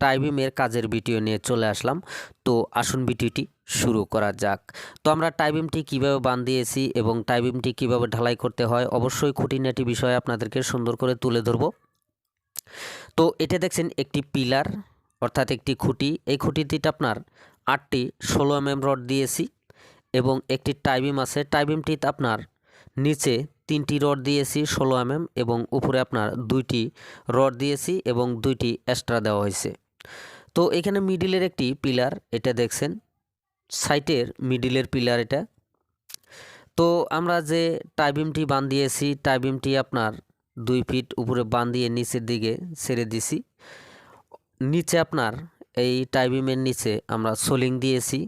টাইবিমের কাজের ভিডিও নিয়ে চলে আসলাম। তো আসুন ভিডিওটি শুরু করা যাক। তো আমরা টাইবিমটি কীভাবে বান্ধিয়েছি এবং টাইবিমটি কীভাবে ঢালাই করতে হয়, অবশ্যই খুঁটিনাটি বিষয়ে আপনাদেরকে সুন্দর করে তুলে ধরব। তো এটা দেখছেন একটি পিলার অর্থাৎ একটি খুঁটি। এই খুঁটিটিতে আপনার আটটি ষোলো এম এম রড দিয়েছি এবং একটি টাইবিম আছে। টাইবিমটিতে আপনার নিচে তিনটি রড দিয়েছি ষোলো এম এম এবং উপরে আপনার দুইটি রড দিয়েছি এবং দুইটি এক্সট্রা দেওয়া হয়েছে। তো এখানে মিডিলের একটি পিলার এটা দেখছেন। সাইটের মিডিলের পিলার এটা। তো আমরা যে টাইবিমটি বান্ধিয়েছি টাইবিমটি আপনার দুই ফিট উপরে বান্ধিয়ে নিচের দিকে ছেড়ে দিছি। নিচে আপনার এই টাইবিমের নিচে আমরা সোলিং দিয়েছি,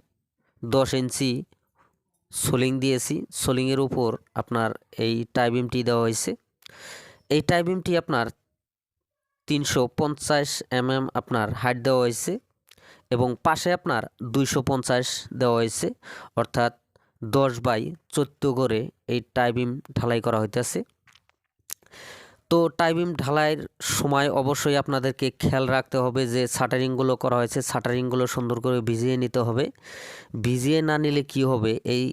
দশ ইঞ্চি সোলিং দিয়েছি। সোলিংয়ের উপর আপনার এই টাইবিমটি দেওয়া হয়েছে। এই টাইবিমটি আপনার তিনশো পঞ্চাশ এমএম আপনার হাইট দেওয়া হয়েছে এবং পাশে আপনার দুইশো পঞ্চাশ দেওয়া হয়েছে, অর্থাৎ দশ বাই চোদ্দ করে এই টাইবিম ঢালাই করা হইতেছে। তো টাইবিম ঢালাইয়ের সময় অবশ্যই আপনাদেরকে খেয়াল রাখতে হবে যে শাটারিংগুলো করা হয়েছে শাটারিংগুলো সুন্দর করে ভিজিয়ে নিতে হবে। ভিজিয়ে না নিলে কি হবে? এই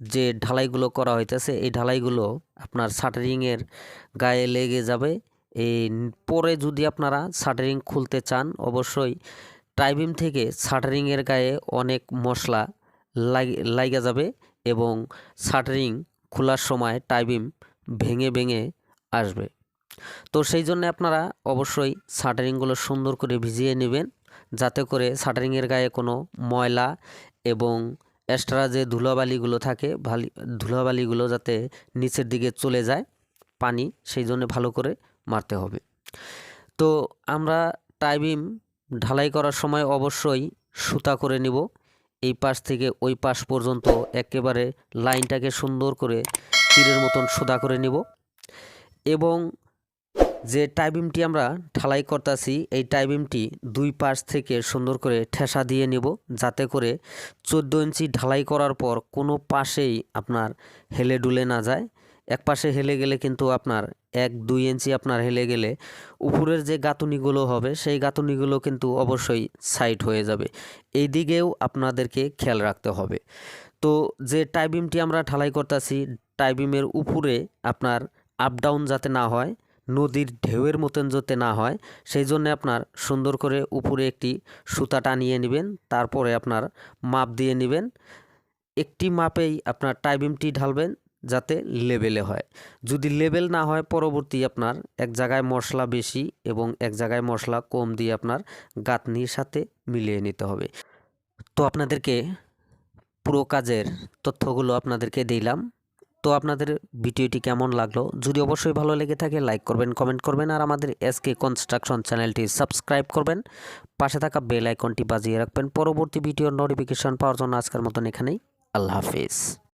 যে ঢালাইগুলো করা হইতেছে, এই ঢালাইগুলো আপনার শাটারিংয়ের গায়ে লেগে যাবে। পরে যদি আপনারা শাটারিং খুলতে চান, অবশ্যই টাইবিম থেকে শাটারিংয়ের গায়ে অনেক মশলা লাইগা যাবে এবং শাটারিং খোলার সময় টাইবিম ভেঙে ভেঙে আসবে। তো সেই জন্য আপনারা অবশ্যই শাটারিংগুলো সুন্দর করে ভিজিয়ে নেবেন, যাতে করে শাটারিংয়ের গায়ে কোনো ময়লা এবং এক্সট্রা যে ধুলাবালিগুলো থাকে, ভালি, ধুলাবালিগুলো যাতে নিচের দিকে চলে যায় পানি, সেই জন্য ভালো করে মারতে হবে। তো আমরা টাইবিম ঢালাই করার সময় অবশ্যই সুতা করে নিব। এই পাশ থেকে ওই পাশ পর্যন্ত একেবারে লাইনটাকে সুন্দর করে তীরের মতন সুতা করে নিব। এবং যে টাইবিমটি আমরা ঢালাই করতেছি, এই টাইবিমটি দুই পাশ থেকে সুন্দর করে ঠেসা দিয়ে নিব, যাতে করে চোদ্দ ইঞ্চি ঢালাই করার পর কোনো পাশেই আপনার হেলে ডুলে না যায়। এক পাশে হেলে গেলে কিন্তু আপনার এক, দুই ইঞ্চি আপনার হেলে গেলে উপরের যে গাঁথুনিগুলো হবে, সেই গাঁথুনিগুলো কিন্তু অবশ্যই সাইড হয়ে যাবে। এই দিকেও আপনাদেরকে খেয়াল রাখতে হবে। তো যে টাইবিমটি আমরা ঢালাই করতেছি টাইবিমের উপরে আপনার আপ ডাউন যাতে না হয়, নদীর ঢেউয়ের মতন যাতে না হয়, সেই জন্য আপনার সুন্দর করে উপরে একটি সুতা টানিয়ে নেবেন, তারপরে আপনার মাপ দিয়ে নেবেন। একটি মাপেই আপনার টাইবিমটি ঢালবেন যাতে লেবেলে হয়। যদি লেবেল না হয়, পরবর্তী আপনার এক জায়গায় মশলা বেশি এবং এক জায়গায় মশলা কম দিয়ে আপনার গাঁথনির সাথে মিলিয়ে নিতে হবে। তো আপনাদেরকে পুরো কাজের তথ্যগুলো আপনাদেরকে দিলাম। তো আপনাদের ভিডিওটি কেমন লাগল? যদি অবশ্যই ভালো লেগে থাকে, লাইক করবেন, কমেন্ট করবেন আর আমাদের এসকে কনস্ট্রাকশন চ্যানেলটি সাবস্ক্রাইব করবেন। পাশে থাকা বেল আইকনটি বাজিয়ে রাখবেন। পরবর্তী ভিডিওর নোটিফিকেশন পাওয়ার জন্য আজকের মতন এখানেই। আল্লাহ হাফিজ।